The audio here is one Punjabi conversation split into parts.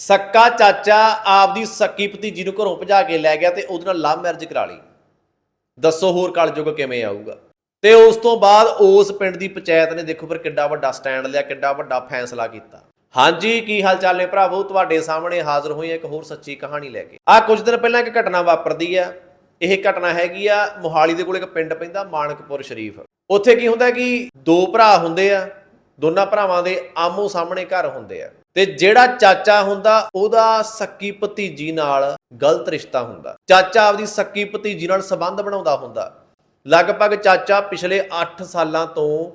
ਸੱਕਾ ਚਾਚਾ ਆਪਦੀ ਸੱਕੀ ਭਤੀਜੀ ਨੂੰ ਘਰੋਂ ਭਜਾ ਕੇ ਲੈ ਗਿਆ ਤੇ ਉਹਦੇ ਨਾਲ ਲਵ ਮੈਰਿਜ ਕਰਾ ਲਈ। ਦੱਸੋ ਹੋਰ ਕਲਯੁਗ ਕਿਵੇਂ ਆਊਗਾ? ਤੇ ਉਸ ਤੋਂ ਬਾਅਦ ਉਸ ਪਿੰਡ ਦੀ ਪੰਚਾਇਤ ਨੇ ਦੇਖੋ ਫਿਰ ਕਿੱਡਾ ਵੱਡਾ ਸਟੈਂਡ ਲਿਆ, ਕਿੱਡਾ ਵੱਡਾ ਫੈਸਲਾ ਕੀਤਾ। ਹਾਂਜੀ, ਕੀ ਹਾਲ ਚਾਲ ਨੇ ਭਰਾਵੋ? ਤੁਹਾਡੇ ਸਾਹਮਣੇ ਹਾਜ਼ਰ ਹੋਈ ਇੱਕ ਹੋਰ ਸੱਚੀ ਕਹਾਣੀ ਲੈ ਕੇ। ਆ ਕੁਝ ਦਿਨ ਪਹਿਲਾਂ ਇੱਕ ਘਟਨਾ ਵਾਪਰਦੀ ਆ। ਇਹ ਘਟਨਾ ਹੈਗੀ ਆ ਮੋਹਾਲੀ ਦੇ ਕੋਲ ਇੱਕ ਪਿੰਡ ਪੈਂਦਾ ਮਾਨਕਪੁਰ ਸ਼ਰੀਫ। ਉੱਥੇ ਕੀ ਹੁੰਦਾ ਕਿ ਦੋ ਭਰਾ ਹੁੰਦੇ ਆ, ਦੋਨਾਂ ਭਰਾਵਾਂ ਦੇ ਆਮੋ ਸਾਹਮਣੇ ਘਰ ਹੁੰਦੇ ਆ। ਤੇ ਜਿਹੜਾ ਚਾਚਾ ਹੁੰਦਾ, ਉਹਦਾ ਸੱਕੀ ਭਤੀਜੀ ਨਾਲ ਗਲਤ ਰਿਸ਼ਤਾ ਹੁੰਦਾ। ਚਾਚਾ ਆਪਦੀ ਸੱਕੀ ਭਤੀਜੀ ਨਾਲ ਸੰਬੰਧ ਬਣਾਉਂਦਾ ਹੁੰਦਾ। ਲਗਭਗ ਚਾਚਾ ਪਿਛਲੇ 8 ਸਾਲਾਂ ਤੋਂ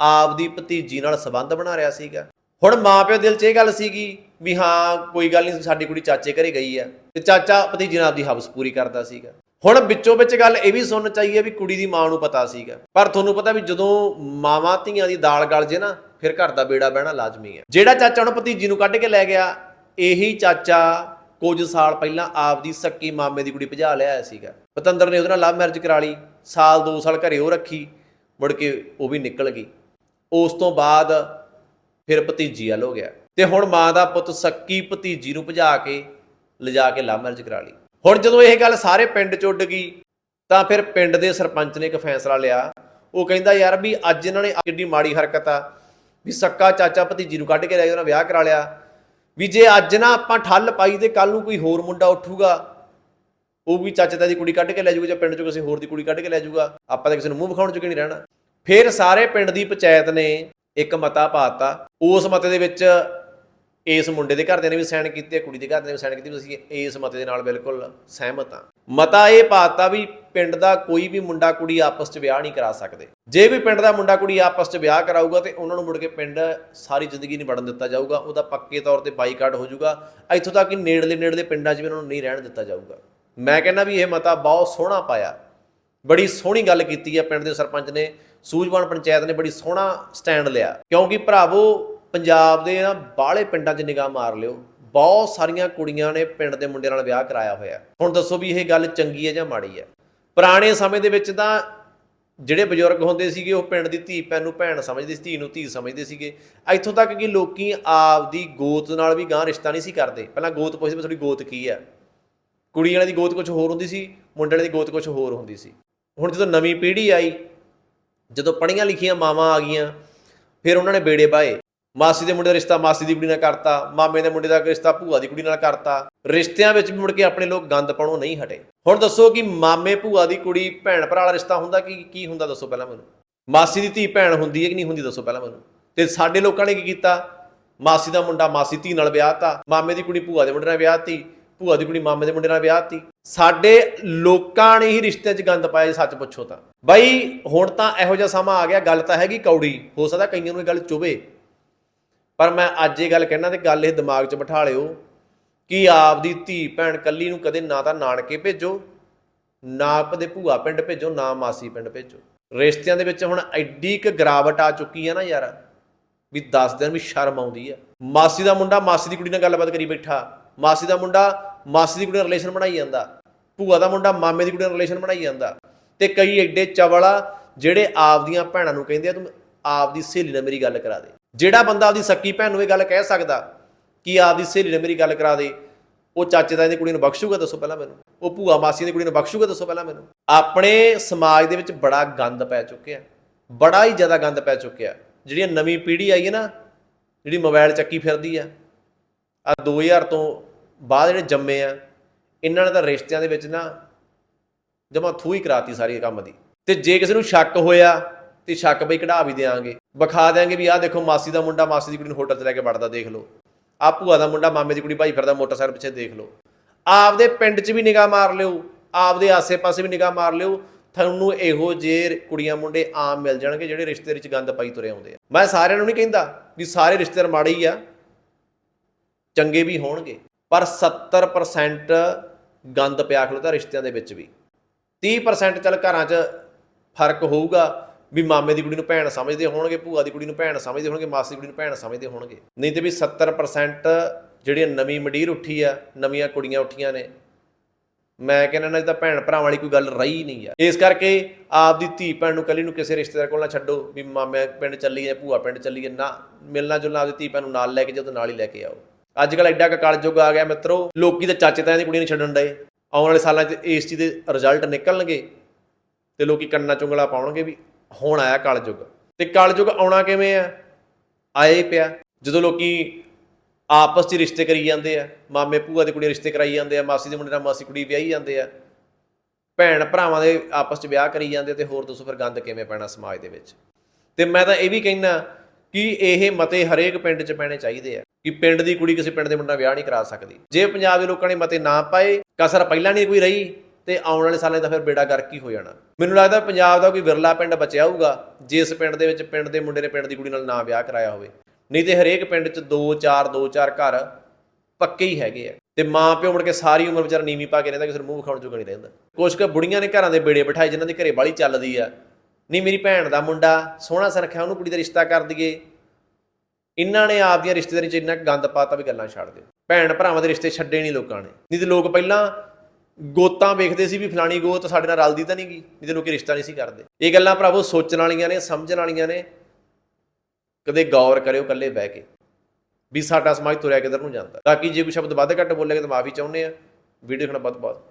ਆਪਦੀ ਭਤੀਜੀ ਨਾਲ ਸੰਬੰਧ ਬਣਾ ਰਿਹਾ ਸੀਗਾ। ਹੁਣ ਮਾਪਿਓ ਦਿਲ 'ਚ ਇਹ ਗੱਲ ਸੀਗੀ ਵੀ ਹਾਂ, ਕੋਈ ਗੱਲ ਨਹੀਂ, ਸਾਡੀ ਕੁੜੀ ਚਾਚੇ ਘਰੇ ਗਈ ਆ। ਤੇ ਚਾਚਾ ਭਤੀਜੀ ਨਾਲ ਆਪਦੀ ਹਵਸ ਪੂਰੀ ਕਰਦਾ ਸੀਗਾ। ਹੁਣ ਵਿੱਚੋਂ ਵਿੱਚ ਗੱਲ ਇਹ ਵੀ ਸੁਣਨ ਚਾਹੀਏ ਵੀ ਕੁੜੀ ਦੀ ਮਾਂ ਨੂੰ ਪਤਾ ਸੀਗਾ। ਪਰ ਤੁਹਾਨੂੰ ਪਤਾ ਵੀ ਜਦੋਂ ਮਾਵਾਂ ਧੀਆਂ ਦੀ ਦਾਲ ਗਲ ਜੇ ਨਾ, ਫਿਰ ਘਰ ਦਾ ਬੇੜਾ ਬਹਿਣਾ ਲਾਜ਼ਮੀ ਹੈ। ਜਿਹੜਾ ਚਾਚਾ ਹੁਣ ਭਤੀਜੀ ਨੂੰ ਕੱਢ ਕੇ ਲੈ ਗਿਆ, ਇਹੀ ਚਾਚਾ ਕੁਝ ਸਾਲ ਪਹਿਲਾਂ ਆਪਦੀ ਸੱਕੀ ਮਾਮੇ ਦੀ ਕੁੜੀ ਭਜਾ ਲਿਆਇਆ ਸੀਗਾ। ਪਤੰਦਰ ਨੇ ਉਹਦੇ ਨਾਲ ਲਵ ਮੈਰਿਜ ਕਰਾ ਲਈ, ਸਾਲ 2 ਸਾਲ ਘਰੇ ਉਹ ਰੱਖੀ, ਮੁੜ ਕੇ ਉਹ ਵੀ ਨਿਕਲ ਗਈ। ਉਸ ਤੋਂ ਬਾਅਦ ਫਿਰ ਭਤੀਜੀ ਵੱਲ ਹੋ ਗਿਆ। ਤੇ ਹੁਣ ਮਾਂ ਦਾ ਪੁੱਤ ਸੱਕੀ ਭਤੀਜੀ ਨੂੰ ਭਜਾ ਕੇ, ਲਿਜਾ ਕੇ ਲਵ ਮੈਰਿਜ ਕਰਾ ਲਈ। ਹੁਣ ਜਦੋਂ ਇਹ ਗੱਲ ਸਾਰੇ ਪਿੰਡ ਚ ਉੱਡ ਗਈ, ਤਾਂ ਫਿਰ ਪਿੰਡ ਦੇ ਸਰਪੰਚ ਨੇ ਇੱਕ ਫੈਸਲਾ ਲਿਆ। ਉਹ ਕਹਿੰਦਾ ਯਾਰ ਵੀ ਅੱਜ ਇਹਨਾਂ ਨੇ ਕਿੰਨੀ ਮਾੜੀ ਹਰਕਤ ਆ, ਵੀ ਸੱਕਾ ਚਾਚਾ ਭਤੀਜੀ ਨੂੰ ਕੱਢ ਕੇ ਲੈ ਗਿਆ ਉਹਨਾਂ ਵਿਆਹ ਕਰਾ ਲਿਆ। ਵੀ ਜੇ ਅੱਜ ਨਾ ਆਪਾਂ ਠੱਲ ਪਾਈ ਤੇ ਕੱਲ ਨੂੰ ਕੋਈ ਹੋਰ ਮੁੰਡਾ ਉੱਠੂਗਾ, ਉਹ ਵੀ ਚਾਚੇ ਤਾਏ ਦੀ ਕੁੜੀ ਕੱਢ ਕੇ ਲੈ ਜਾਊਗਾ ਜਾਂ ਪਿੰਡ ਚੋਂ ਕਿਸੇ ਹੋਰ ਦੀ ਕੁੜੀ ਕੱਢ ਕੇ ਲੈ ਜਾਊਗਾ, ਆਪਾਂ ਤਾਂ ਕਿਸੇ ਨੂੰ ਮੂੰਹ ਵਿਖਾਉਣ ਚੁੱਕੇ ਨਹੀਂ ਰਹਿਣਾ। ਫਿਰ ਸਾਰੇ ਪਿੰਡ ਦੀ ਪੰਚਾਇਤ ਨੇ ਇੱਕ ਮਤਾ ਪਾਤਾ ਉਸ ਮਤੇ ਦੇ ਵਿੱਚ ਇਸ ਮੁੰਡੇ ਦੇ ਘਰਦਿਆਂ ਨੇ ਵੀ ਸਾਈਨ ਕੀਤੇ ਕੁੜੀ ਦੇ ਘਰਦਿਆਂ ਨੇ ਵੀ ਸਾਈਨ ਕੀਤੀ ਵੀ ਅਸੀਂ ਇਸ ਮਤੇ ਦੇ ਨਾਲ ਬਿਲਕੁਲ ਸਹਿਮਤ ਹਾਂ। ਮਤਾ ਇਹ ਪਾਤਾ ਵੀ ਪਿੰਡ ਦਾ ਕੋਈ ਵੀ ਮੁੰਡਾ ਕੁੜੀ ਆਪਸ 'ਚ ਵਿਆਹ ਨਹੀਂ ਕਰਾ ਸਕਦੇ। ਜੇ ਵੀ ਪਿੰਡ ਦਾ ਮੁੰਡਾ ਕੁੜੀ ਆਪਸ 'ਚ ਵਿਆਹ ਕਰਾਊਗਾ ਤੇ ਉਹਨਾਂ ਨੂੰ ਮੁੜ ਕੇ ਪਿੰਡ ਸਾਰੀ ਜ਼ਿੰਦਗੀ ਨਹੀਂ ਵੜਨ ਦਿੱਤਾ ਜਾਊਗਾ, ਉਹਦਾ ਪੱਕੇ ਤੌਰ ਤੇ ਬਾਈਕਾਟ ਹੋ ਜਾਊਗਾ, ਇੱਥੋਂ ਤੱਕ ਕਿ ਨੇੜਲੇ ਨੇੜਲੇ ਪਿੰਡਾਂ 'ਚ ਵੀ ਉਹਨਾਂ ਨੂੰ ਨਹੀਂ ਰਹਿਣ ਦਿੱਤਾ ਜਾਊਗਾ। ਮੈਂ ਕਹਿੰਦਾ ਵੀ ਇਹ ਮਤਾ ਬਹੁਤ ਸੋਹਣਾ ਪਾਇਆ। ਬੜੀ ਸੋਹਣੀ ਗੱਲ ਕੀਤੀ ਹੈ, ਪਿੰਡ ਦੇ ਸਰਪੰਚ ਨੇ, ਸੂਝਵਾਨ ਪੰਚਾਇਤ ਨੇ ਬੜੀ ਸੋਹਣਾ ਸਟੈਂਡ ਲਿਆ। ਕਿਉਂਕਿ ਭਰਾਵੋ ਪੰਜਾਬ ਦੇ ਨਾ ਬਾਹਲੇ ਪਿੰਡਾਂ 'ਚ ਨਿਗਾਹ ਮਾਰ ਲਿਓ। ਬਹੁਤ ਸਾਰੀਆਂ ਕੁੜੀਆਂ ਨੇ ਪਿੰਡ ਦੇ ਮੁੰਡੇ ਨਾਲ ਵਿਆਹ ਕਰਾਇਆ ਹੋਇਆ। ਹੁਣ ਦੱਸੋ ਵੀ ਇਹ ਗੱਲ ਚੰਗੀ ਹੈ ਜਾਂ ਮਾੜੀ ਹੈ? ਪੁਰਾਣੇ ਸਮੇਂ ਦੇ ਵਿੱਚ ਤਾਂ ਜਿਹੜੇ ਬਜ਼ੁਰਗ ਹੁੰਦੇ ਸੀਗੇ, ਉਹ ਪਿੰਡ ਦੀ ਧੀ ਭੈਣ ਨੂੰ ਭੈਣ ਸਮਝਦੇ ਸੀ, ਧੀ ਨੂੰ ਧੀ ਸਮਝਦੇ ਸੀਗੇ। ਇੱਥੋਂ ਤੱਕ ਕਿ ਲੋਕੀ ਆਪਦੀ ਗੋਤ ਨਾਲ ਵੀ ਗਾਂ ਰਿਸ਼ਤਾ ਨਹੀਂ ਸੀ ਕਰਦੇ। ਪਹਿਲਾਂ ਗੋਤ ਪੁੱਛਦੇ ਵੀ ਤੁਹਾਡੀ ਗੋਤ ਕੀ ਹੈ? ਕੁੜੀ ਵਾਲੇ ਦੀ ਗੋਤ ਕੁਝ ਹੋਰ ਹੁੰਦੀ ਸੀ, ਮੁੰਡੇ ਵਾਲੇ ਦੀ ਗੋਤ ਕੁਝ ਹੋਰ ਹੁੰਦੀ ਸੀ। ਹੁਣ ਜਦੋਂ ਨਵੀਂ ਪੀੜ੍ਹੀ ਆਈ, ਜਦੋਂ ਪੜ੍ਹੀਆਂ ਲਿਖੀਆਂ ਮਾਵਾਂ ਆ ਗਈਆਂ, ਫਿਰ ਉਹਨਾਂ ਨੇ ਬੇੜੇ ਪਾਏ। ਮਾਸੀ ਦੇ ਮੁੰਡੇ ਦਾ ਰਿਸ਼ਤਾ ਮਾਸੀ ਦੀ ਕੁੜੀ ਨਾਲ ਕਰਤਾ, ਮਾਮੇ ਦੇ ਮੁੰਡੇ ਦਾ ਰਿਸ਼ਤਾ ਭੂਆ ਦੀ ਕੁੜੀ ਨਾਲ ਕਰਤਾ। ਰਿਸ਼ਤਿਆਂ ਵਿੱਚ ਵੀ ਮੁੜ ਕੇ ਆਪਣੇ ਲੋਕ ਗੰਦ ਪਾਉਣੋਂ ਨਹੀਂ ਹਟੇ। ਹੁਣ ਦੱਸੋ ਕਿ ਮਾਮੇ ਭੂਆ ਦੀ ਕੁੜੀ ਭੈਣ ਭਰਾ ਵਾਲਾ ਰਿਸ਼ਤਾ ਹੁੰਦਾ ਕਿ, ਕੀ ਹੁੰਦਾ ਦੱਸੋ ਪਹਿਲਾਂ ਮੈਨੂੰ? ਮਾਸੀ ਦੀ ਧੀ ਭੈਣ ਹੁੰਦੀ ਹੈ ਕਿ ਨਹੀਂ ਹੁੰਦੀ ਦੱਸੋ ਪਹਿਲਾਂ ਮੈਨੂੰ? ਤੇ ਸਾਡੇ ਲੋਕਾਂ ਨੇ ਕੀ ਕੀਤਾ? ਮਾਸੀ ਦਾ ਮੁੰਡਾ ਮਾਸੀ ਧੀ ਨਾਲ ਵਿਆਹਤਾ ਮਾਮੇ ਦੀ ਕੁੜੀ ਭੂਆ ਦੇ ਮੁੰਡੇ ਨਾਲ ਵਿਆਹਤੀ ਭੂਆ ਦੀ ਕੁੜੀ ਮਾਮੇ ਦੇ ਮੁੰਡੇ ਨਾਲ ਵਿਆਹਤੀ ਸਾਡੇ ਲੋਕਾਂ ਨੇ ਹੀ ਰਿਸ਼ਤਿਆਂ 'ਚ ਗੰਦ ਪਾਇਆ ਸੱਚ ਪੁੱਛੋ ਤਾਂ। ਬਾਈ ਹੁਣ ਤਾਂ ਇਹੋ ਜਿਹਾ ਸਮਾਂ ਆ ਗਿਆ, ਗੱਲ ਤਾਂ ਹੈਗੀ ਕੌੜੀ, ਹੋ ਸਕਦਾ ਕਈਆਂ ਨੂੰ ਇਹ ਗੱਲ ਚੁਭੇ ਪਰ ਮੈਂ ਅੱਜ ਇਹ ਗੱਲ ਕਹਿਣਾ ਤੇ ਗੱਲ ਇਹ ਦਿਮਾਗ 'ਚ ਬਿਠਾ ਲਿਓ ਕਿ ਆਪਦੀ ਧੀ ਭੈਣ ਕੱਲੀ ਨੂੰ ਕਦੇ ਨਾ ਤਾਂ ਨਾਨਕੇ ਭੇਜੋ, ਨਾ ਆਪਦੇ ਭੂਆ ਪਿੰਡ ਭੇਜੋ, ਨਾ ਮਾਸੀ ਪਿੰਡ ਭੇਜੋ। ਰਿਸ਼ਤਿਆਂ ਦੇ ਵਿੱਚ ਹੁਣ ਐਡੀ ਇੱਕ ਗਰਾਵਟ ਆ ਚੁੱਕੀ ਆ ਨਾ ਯਾਰ, ਵੀ 10 ਦਿਨ ਵੀ ਸ਼ਰਮ ਆਉਂਦੀ ਆ। ਮਾਸੀ ਦਾ ਮੁੰਡਾ ਮਾਸੀ ਦੀ ਕੁੜੀ ਨਾਲ ਗੱਲਬਾਤ ਕਰੀ ਬੈਠਾ। ਮਾਸੀ ਦਾ ਮੁੰਡਾ ਮਾਸੀ ਦੀ ਕੁੜੀ ਨਾਲ ਰਿਲੇਸ਼ਨ ਬਣਾਈ ਜਾਂਦਾ। ਭੂਆ ਦਾ ਮੁੰਡਾ ਮਾਮੇ ਦੀ ਕੁੜੀ ਨਾਲ ਰਿਲੇਸ਼ਨ ਬਣਾਈ ਜਾਂਦਾ। ਤੇ ਕਈ ਐਡੇ ਚਵਲ ਆ ਜਿਹੜੇ ਆਪਦੀਆਂ ਭੈਣਾਂ ਨੂੰ ਕਹਿੰਦੇ ਆ, ਤੂੰ ਆਪਦੀ ਸਹੇਲੀ ਨਾਲ ਮੇਰੀ ਗੱਲ ਕਰਾ ਦੇ। ਜਿਹੜਾ ਬੰਦਾ ਆਪਦੀ ਸੱਕੀ ਭੈਣ ਨੂੰ ਇਹ ਗੱਲ ਕਹਿ ਸਕਦਾ ਕਿ ਆਪਦੀ ਸਹੇਲੀ ਨੇ ਮੇਰੀ ਗੱਲ ਕਰਾ ਦੇ, ਉਹ ਚਾਚੇ ਤਾਏ ਦੀ ਕੁੜੀ ਨੂੰ ਬਖਸ਼ੂਗਾ, ਦੱਸੋ ਪਹਿਲਾਂ ਮੈਨੂੰ। ਉਹ ਭੂਆ ਮਾਸੀ ਦੀ ਕੁੜੀ ਨੂੰ ਬਖਸ਼ੂਗਾ, ਦੱਸੋ ਪਹਿਲਾਂ ਮੈਨੂੰ। ਆਪਣੇ ਸਮਾਜ ਦੇ ਵਿੱਚ ਬੜਾ ਗੰਦ ਪੈ ਚੁੱਕਿਆ ਬੜਾ ਹੀ ਜ਼ਿਆਦਾ ਗੰਦ ਪੈ ਚੁੱਕਿਆ ਜਿਹੜੀ ਨਵੀਂ ਪੀੜ੍ਹੀ ਆਈ ਹੈ ਨਾ, ਜਿਹੜੀ ਮੋਬਾਈਲ ਚੱਕੀ ਫਿਰਦੀ ਆ ਆ 2000 ਤੋਂ ਬਾਅਦ ਜਿਹੜੇ ਜੰਮੇ ਆ, ਇਹਨਾਂ ਨੇ ਤਾਂ ਰਿਸ਼ਤਿਆਂ ਦੇ ਵਿੱਚ ਨਾ ਜਮਾ ਥੂ ਹੀ ਕਰਾਤੀ ਸਾਰੀ ਕੰਮ ਦੀ। ਤੇ ਜੇ ਕਿਸੇ ਨੂੰ ਸ਼ੱਕ ਹੋਇਆ ਤੇ ਸ਼ੱਕ ਬਈ ਕਢਾ ਵੀ ਦੇਾਂਗੇ ਵਿਖਾ ਦੇਾਂਗੇ ਵੀ ਆਹ ਦੇਖੋ ਮਾਸੀ ਦਾ ਮੁੰਡਾ, ਮਾਸੀ ਦੀ ਕੁੜੀ ਨੂੰ ਹੋਟਲ 'ਚ ਲੈ ਕੇ ਵੜਦਾ ਦੇਖ ਲਓ। ਆ ਭੂਆ ਦਾ ਮੁੰਡਾ, ਮਾਮੇ ਦੀ ਕੁੜੀ ਭਾਈ ਫਿਰਦਾ ਮੋਟਰਸਾਈਕਲ ਪਿੱਛੇ ਦੇਖ ਲਓ। ਆਪਦੇ ਪਿੰਡ 'ਚ ਵੀ ਨਿਗਾਹ ਮਾਰ ਲਿਓ, ਆਪਦੇ ਆਸੇ-ਪਾਸੇ ਵੀ ਨਿਗਾਹ ਮਾਰ ਲਿਓ, ਤੁਹਾਨੂੰ ਇਹੋ ਜਿਹੇ ਕੁੜੀਆਂ ਮੁੰਡੇ ਆਮ ਮਿਲ ਜਾਣਗੇ ਜਿਹੜੇ ਰਿਸ਼ਤੇ ਵਿੱਚ ਗੰਦ ਪਾਈ ਤੁਰੇ ਆਉਂਦੇ ਆ। ਮੈਂ ਸਾਰਿਆਂ ਨੂੰ ਨਹੀਂ ਕਹਿੰਦਾ ਵੀ ਸਾਰੇ ਰਿਸ਼ਤੇਦਾਰ ਮਾੜੇ ਹੀ ਆ, ਚੰਗੇ ਵੀ ਹੋਣਗੇ, ਪਰ 70% ਗੰਦ ਪਿਆ ਖਲੋਤਾ ਰਿਸ਼ਤਿਆਂ ਦੇ ਵਿੱਚ ਵੀ। 30% ਚੱਲ ਘਰਾਂ 'ਚ ਫ਼ਰਕ ਹੋਊਗਾ ਵੀ ਮਾਮੇ ਦੀ ਕੁੜੀ ਨੂੰ ਭੈਣ ਸਮਝਦੇ ਹੋਣਗੇ, ਭੂਆ ਦੀ ਕੁੜੀ ਨੂੰ ਭੈਣ ਸਮਝਦੇ ਹੋਣਗੇ, ਮਾਸੀ ਦੀ ਕੁੜੀ ਨੂੰ ਭੈਣ ਸਮਝਦੇ ਹੋਣਗੇ। ਨਹੀਂ ਤੇ ਵੀ 70% ਜਿਹੜੀ ਨਵੀਂ ਮਡੀਰ ਉੱਠੀ ਆ, ਨਵੀਆਂ ਕੁੜੀਆਂ ਉੱਠੀਆਂ ਨੇ। ਮੈਂ ਕਹਿੰਦਾ ਨਾ, ਇਹ ਤਾਂ ਭੈਣ ਭਰਾਵਾਂ ਵਾਲੀ ਕੋਈ ਗੱਲ ਰਹੀ ਨਹੀਂ ਆ। ਇਸ ਕਰਕੇ ਆਪ ਦੀ ਧੀ ਭੈਣ ਨੂੰ ਕੱਲੀ ਨੂੰ ਕਿਸੇ ਰਿਸ਼ਤੇਦਾਰ ਕੋਲ ਨਾ ਛੱਡੋ, ਵੀ ਮਾਮੇ ਪਿੰਡ ਚੱਲੀਏ, ਭੂਆ ਪਿੰਡ ਚੱਲੀਏ, ਨਾ ਮਿਲਣਾ ਜੁਲਣਾ ਆਪਦੀ ਧੀ ਭੈਣ ਨੂੰ ਨਾਲ ਲੈ ਕੇ ਜਾਓ ਨਾਲ ਹੀ ਲੈ ਕੇ ਆਓ। ਅੱਜ ਕੱਲ ਐਡਾ ਕੁ ਕਲਯੁੱਗ ਆ ਗਿਆ ਮਿੱਤਰੋ, ਲੋਕੀ ਤਾਂ ਚਾਚੇ ਤਾਇਆਂ ਦੀ ਕੁੜੀ ਨਹੀਂ ਛੱਡਣ ਡਏ। ਆਉਣ ਵਾਲੇ ਸਾਲਾਂ 'ਚ ਇਸ ਚੀਜ਼ ਦੇ ਰਿਜ਼ਲਟ ਨਿਕਲਣਗੇ ਤੇ ਲੋਕੀ ਕੰਨਾਂ ਚੁੰਗਲਾ ਪਾਉਣਗੇ ਵੀ। ਹੁਣ ਆਇਆ ਕਲਯੁੱਗ ਤੇ ਕਲਯੁੱਗ ਆਉਣਾ ਕਿਵੇਂ ਆ? ਆਇਆ ਪਿਆ। ਜਦੋਂ ਲੋਕੀ ਆਪਸ 'ਚ ਰਿਸ਼ਤੇ ਕਰੀ ਜਾਂਦੇ ਆ, ਮਾਮੇ ਭੂਆ ਦੇ ਕੁੜੀ ਰਿਸ਼ਤੇ ਕਰਾਈ ਜਾਂਦੇ ਆ, ਮਾਸੀ ਦੇ ਮੁੰਡੇ ਨਾਲ ਮਾਸੀ ਕੁੜੀ ਵਿਆਹੀ ਜਾਂਦੇ ਆ, ਭੈਣ ਭਰਾਵਾਂ ਦੇ ਆਪਸ 'ਚ ਵਿਆਹ ਕਰੀ ਜਾਂਦੇ ਤੇ ਹੋਰ ਦੱਸੋ ਫਿਰ ਗੰਦ ਕਿਵੇਂ ਪੈਣਾ ਸਮਾਜ ਦੇ ਵਿੱਚ? ਤੇ ਮੈਂ ਤਾਂ ਇਹ ਵੀ ਕਹਿਣਾ ਕਿ ਇਹ ਮਤੇ ਹਰੇਕ ਪਿੰਡ 'ਚ ਪੈਣੇ ਚਾਹੀਦੇ ਆ, ਕਿ ਪਿੰਡ ਦੀ ਕੁੜੀ ਕਿਸੇ ਪਿੰਡ ਦੇ ਮੁੰਡਾ ਵਿਆਹ ਨਹੀਂ ਕਰਾ ਸਕਦੀ। ਜੇ ਪੰਜਾਬ ਦੇ ਲੋਕਾਂ ਨੇ ਮਤੇ ਨਾ ਪਾਏ, ਕਸਰ ਪਹਿਲਾਂ ਨਹੀਂ ਕੋਈ ਰਹੀ ਤੇ ਆਉਣ ਵਾਲੇ ਸਾਲਾਂ ਦਾ ਫਿਰ ਬੇੜਾ ਗਰਕ ਹੀ ਹੋ ਜਾਣਾ। ਮੈਨੂੰ ਲੱਗਦਾ ਪੰਜਾਬ ਦਾ ਕੋਈ ਵਿਰਲਾ ਪਿੰਡ ਬਚਿਆ ਹੋਊਗਾ ਜਿਸ ਪਿੰਡ ਦੇ ਵਿੱਚ ਪਿੰਡ ਦੇ ਮੁੰਡੇ ਨੇ ਪਿੰਡ ਦੀ ਕੁੜੀ ਨਾਲ ਨਾ ਵਿਆਹ ਕਰਾਇਆ ਹੋਵੇ। ਨਹੀਂ ਤੇ ਹਰੇਕ ਪਿੰਡ 'ਚ 2 4 2 4 ਘਰ ਪੱਕੇ ਹੀ ਹੈਗੇ ਆ। ਤੇ ਮਾਂ ਪਿਓ ਮੁੜ ਕੇ ਸਾਰੀ ਉਮਰ ਵਿਚਾਰਾ ਨੀਵੀਂ ਪਾ ਕੇ ਰਹਿੰਦਾ, ਕਿਸੇ ਨੂੰ ਮੂੰਹ ਵਿਖਾਉਣ ਜੋਗਾ ਨਹੀਂ ਰਹਿੰਦਾ। ਕੁਛ ਕੁ ਬੁੜੀਆਂ ਨੇ ਘਰਾਂ ਦੇ ਬੇੜੇ ਬਿਠਾਏ ਜਿਨ੍ਹਾਂ ਦੀ ਘਰੇ ਬਾਲੀ ਚੱਲਦੀ ਆ। ਨਹੀਂ, ਮੇਰੀ ਭੈਣ ਦਾ ਮੁੰਡਾ ਸੋਹਣਾ ਸੁਨੱਖਿਆ, ਉਹਨੂੰ ਕੁੜੀ ਦਾ ਰਿਸ਼ਤਾ ਕਰ ਦਈਏ। ਇਹਨਾਂ ਨੇ ਆਪਦੀਆਂ ਰਿਸ਼ਤੇਦਾਰੀ 'ਚ ਇੰਨਾ ਗੰਦ ਪਾਤਾ ਵੀ ਗੱਲਾਂ ਛੱਡ ਦਿਓ। ਭੈਣ ਭਰਾਵਾਂ ਦੇ ਰਿਸ਼ਤੇ ਛੱਡੇ ਨਹੀਂ ਲੋਕਾਂ ਨੇ। ਨਹੀਂ ਤੇ ਲੋਕ ਪਹਿਲਾਂ ਗੋਤਾਂ ਵੇਖਦੇ ਸੀ ਵੀ ਫਲਾਣੀ ਗੋਤ ਸਾਡੇ ਨਾਲ ਰਲਦੀ ਤਾਂ ਨਹੀਂ ਗਈ ਨਹੀਂ ਤੇ ਲੋਕੀ ਰਿਸ਼ਤਾ ਨਹੀਂ ਸੀ ਕਰਦੇ। ਇਹ ਗੱਲਾਂ ਭਰਾਵੋ ਸੋਚਣ ਵਾਲੀਆਂ ਨੇ, ਸਮਝਣ ਵਾਲੀਆਂ ਨੇ। ਕਦੇ ਗੌਰ ਕਰਿਓ ਇਕੱਲੇ ਬਹਿ ਕੇ, ਵੀ ਸਾਡਾ ਸਮਾਜ ਤੁਰਿਆ ਕਿੱਧਰ ਨੂੰ ਜਾਂਦਾ। ਤਾਂ ਕਿ ਜੇ ਕੋਈ ਸ਼ਬਦ ਵੱਧ ਘੱਟ ਬੋਲੇਗਾ ਤਾਂ ਮਾਫੀ ਚਾਹੁੰਦੇ ਆ। ਵੀਡੀਓ ਦੇਖਣਾ ਬਹੁਤ ਬਹੁਤ